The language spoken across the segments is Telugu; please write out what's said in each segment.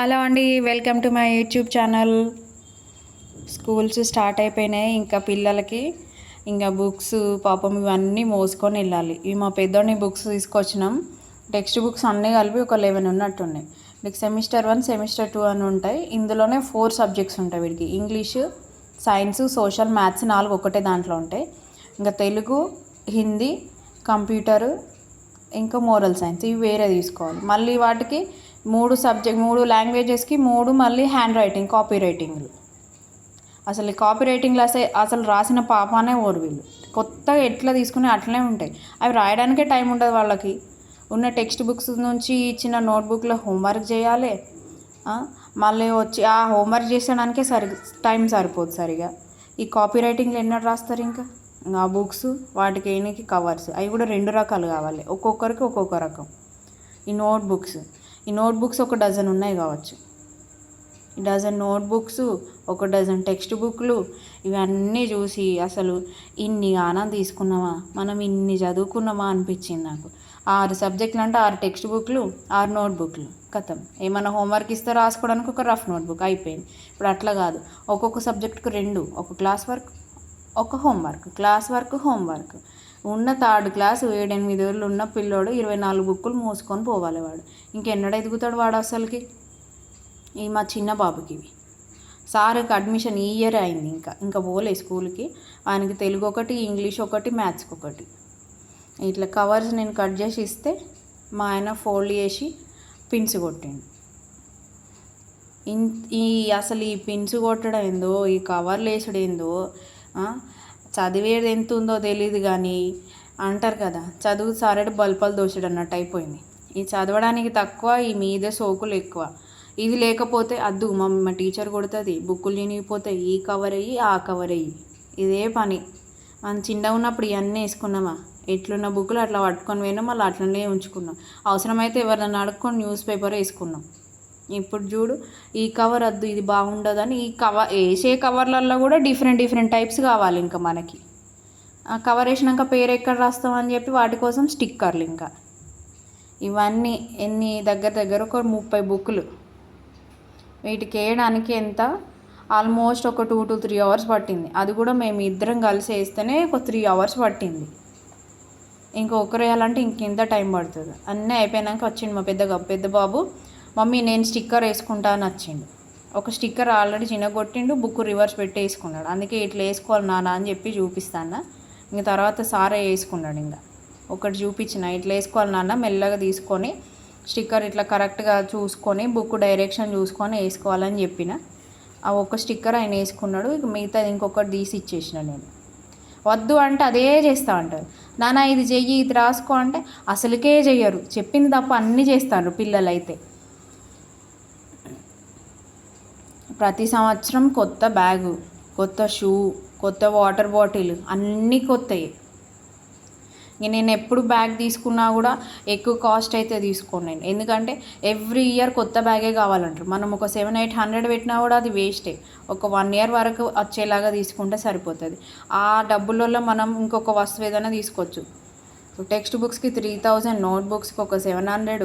హలో అండి welcome to my YouTube channel. Schools start అయిపోయినాయి ఇంకా పిల్లలకి ఇంకా బుక్స్ పాపం ఇవన్నీ మోసుకొని వెళ్ళాలి. ఇవి మా పెద్దోడిని బుక్స్ తీసుకొచ్చినాం. టెక్స్ట్ బుక్స్ అన్నీ కలిపి ఒక లెవెన్ ఉన్నట్టున్నాయి. వీడికి సెమిస్టర్ వన్ సెమిస్టర్ టూ అని ఉంటాయి. ఇందులోనే ఫోర్ సబ్జెక్ట్స్ ఉంటాయి వీడికి. ఇంగ్లీషు సైన్స్ సోషల్ మ్యాథ్స్ నాలుగు ఒకటే దాంట్లో ఉంటాయి. ఇంకా తెలుగు హిందీ కంప్యూటరు ఇంకా మోరల్ సైన్స్ ఇవి వేరే తీసుకోవాలి. మళ్ళీ వాటికి మూడు సబ్జెక్ట్ మూడు లాంగ్వేజెస్కి మూడు మళ్ళీ హ్యాండ్ రైటింగ్ కాపీ రైటింగ్లు అసలు ఈ కాపీ రైటింగ్లు అసలు అసలు రాసిన పాపానే ఓరు వీళ్ళు. కొత్తగా ఎట్లా తీసుకుని అట్లనే ఉంటాయి. అవి రాయడానికే టైం ఉండదు వాళ్ళకి. ఉన్న టెక్స్ట్ బుక్స్ నుంచి ఇచ్చిన నోట్బుక్లో హోంవర్క్ చేయాలి. మళ్ళీ వచ్చి ఆ హోంవర్క్ చేసేదానికే సరి టైం సరిపోదు సరిగా. ఈ కాపీ రైటింగ్లు ఎన్నో రాస్తారు ఇంకా? ఆ బుక్స్ వాటికి ఏనికి కవర్స్ అవి కూడా రెండు రకాలు కావాలి. ఒక్కొక్కరికి ఒక్కొక్క రకం. ఈ నోట్ బుక్స్ ఈ నోట్బుక్స్ ఒక డజన్ ఉన్నాయి కావచ్చు. ఈ డజన్ నోట్ బుక్స్ ఒక డజన్ టెక్స్ట్ బుక్లు ఇవన్నీ చూసి అసలు ఇన్ని గానం తీసుకున్నామా మనం ఇన్ని చదువుకున్నామా అనిపించింది నాకు. ఆరు సబ్జెక్టులు అంటే ఆరు టెక్స్ట్ బుక్లు ఆరు నోట్ బుక్లు కథం. ఏమైనా హోంవర్క్ ఇస్తే రాసుకోవడానికి ఒక రఫ్ నోట్బుక్ అయిపోయింది. ఇప్పుడు అట్లా కాదు. ఒక్కొక్క సబ్జెక్టుకు రెండు. ఒక క్లాస్ వర్క్ ఒక హోంవర్క్. Class work homework. ఉన్న థర్డ్ క్లాస్ ఏడెనిమిది ఏళ్ళు ఉన్న పిల్లోడు ఇరవై నాలుగు బుక్కులు మోసుకొని పోవాలి వాడు. ఇంకెన్నడ ఎదుగుతాడు వాడు అసలుకి? ఈ మా చిన్న బాబుకి ఇవి. సార్కి అడ్మిషన్ ఈ ఇయర్ అయింది ఇంకా. ఇంకా పోలే స్కూల్కి. ఆయనకి తెలుగు ఒకటి ఇంగ్లీష్ ఒకటి మ్యాథ్స్కి ఒకటి. ఇట్లా కవర్స్ నేను కట్ చేసి ఇస్తే మా ఆయన ఫోల్డ్ చేసి పిన్స్ కొట్టిండు. ఇన్ ఈ అసలు ఈ పిన్స్ కొట్టడం ఏందో ఈ కవర్లు వేసుడు ఏందో చదివేది ఎంత ఉందో తెలియదు కానీ అంటారు కదా చదువు సారెడు బల్పలు దోషుడు అన్నట్టు అయిపోయింది. ఈ చదవడానికి తక్కువ ఈ మీద సోకులు ఎక్కువ. ఇది లేకపోతే అద్దు మా మా టీచర్ కొడుతుంది బుక్కులు నినిగిపోతే ఈ కవర్ అయ్యి ఆ కవర్ అయ్యి ఇదే పని. మనం చిన్నగా ఉన్నప్పుడు ఇవన్నీ వేసుకున్నామా? ఎట్లున్న బుక్కులు అట్లా పట్టుకొని పోయినాం మళ్ళీ అట్లనే ఉంచుకున్నాం. అవసరమైతే ఎవరినైనా అడుక్కొని న్యూస్ పేపర్ వేసుకున్నాం. ఇప్పుడు చూడు ఈ కవర్ వద్దు ఇది బాగుండదని ఈ కవర్ వేసే కవర్లలో కూడా డిఫరెంట్ డిఫరెంట్ టైప్స్ కావాలి ఇంకా మనకి. ఆ కవర్ వేసినాక పేరు ఎక్కడ రాస్తామని చెప్పి వాటి కోసం స్టిక్కర్లు ఇంకా. ఇవన్నీ ఎన్ని దగ్గర దగ్గర ఒక ముప్పై బుక్కులు. వీటికి వేయడానికి ఎంత? ఆల్మోస్ట్ ఒక టూ టు త్రీ అవర్స్ పట్టింది. అది కూడా మేము ఇద్దరం కలిసి వేస్తేనే ఒక త్రీ అవర్స్ పట్టింది. ఇంకొకరు వేయాలంటే ఇంకెంత టైం పడుతుంది? అన్నీ అయిపోయినాక వచ్చిండు మా పెద్ద పెద్ద బాబు. మమ్మీ నేను స్టిక్కర్ వేసుకుంటా అని వచ్చిండు ఒక స్టిక్కర్ ఆల్రెడీ చిన్నగొట్టిండు బుక్ రివర్స్ పెట్టి వేసుకున్నాడు అందుకే ఇట్లా వేసుకోవాలి నాన్న అని చెప్పి చూపిస్తాను ఇంక తర్వాత సారే వేసుకున్నాడు ఇంకా. ఒకటి చూపించిన ఇట్లా వేసుకోవాలి నాన్న మెల్లగా తీసుకొని స్టిక్కర్ ఇట్లా కరెక్ట్గా చూసుకొని బుక్ డైరెక్షన్ చూసుకొని వేసుకోవాలని చెప్పిన. ఆ ఒక్క స్టిక్కర్ ఆయన వేసుకున్నాడు ఇక మిగతాది ఇంకొకటి తీసి ఇచ్చేసిన నేను. వద్దు అంటే అదే చేస్తా అంటారు. నాన్న ఇది చెయ్యి ఇది రాసుకో అంటే అసలుకే చెయ్యరు. చెప్పింది తప్ప అన్నీ చేస్తారు పిల్లలు అయితే ప్రతి సంవత్సరం కొత్త బ్యాగు కొత్త షూ కొత్త వాటర్ బాటిల్ అన్నీ కొత్తవి నేను ఎప్పుడు బ్యాగ్ తీసుకున్నా కూడా ఎక్కువ కాస్ట్ అయితే తీసుకోను నేను. ఎందుకంటే ఎవ్రీ ఇయర్ కొత్త బ్యాగే కావాలంటారు. మనం ఒక సెవెన్ ఎయిట్ హండ్రెడ్ పెట్టినా కూడా అది వేస్టే. ఒక వన్ ఇయర్ వరకు వచ్చేలాగా తీసుకుంటే సరిపోతుంది. ఆ డబ్బులలో మనం ఇంకొక వస్తువు ఏదైనా తీసుకోవచ్చు. టెక్స్ట్ బుక్స్కి త్రీ థౌజండ్ నోట్ బుక్స్కి ఒక seven hundred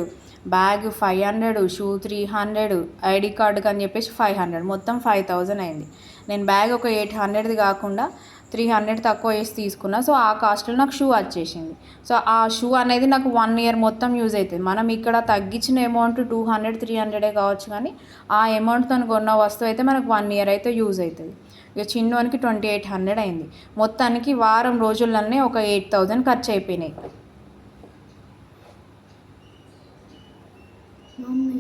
bag five hundred shoe three hundred ID కార్డుకి అని చెప్పేసి ఫైవ్ హండ్రెడ్. మొత్తం ఫైవ్ థౌజండ్ అయింది. నేను బ్యాగ్ ఒక ఎయిట్ హండ్రెడ్ది కాకుండా త్రీ హండ్రెడ్ తక్కువ వేసి తీసుకున్నా. సో ఆ కాస్ట్లో నాకు షూ వచ్చేసింది. సో ఆ షూ అనేది నాకు వన్ ఇయర్ మొత్తం యూజ్ అవుతుంది మనం ఇక్కడ తగ్గించిన అమౌంట్ టూ హండ్రెడ్ త్రీ హండ్రెడే కావచ్చు కానీ ఆ అమౌంట్తో కొన్న వస్తువు అయితే మనకు వన్ ఇయర్ అయితే యూజ్ అవుతుంది ఇక చిన్నవానికి ట్వంటీ ఎయిట్ హండ్రెడ్ అయింది. మొత్తానికి వారం రోజుల్లోనే ఒక ఎయిట్ థౌజండ్ ఖర్చు అయిపోయినాయి. Normally.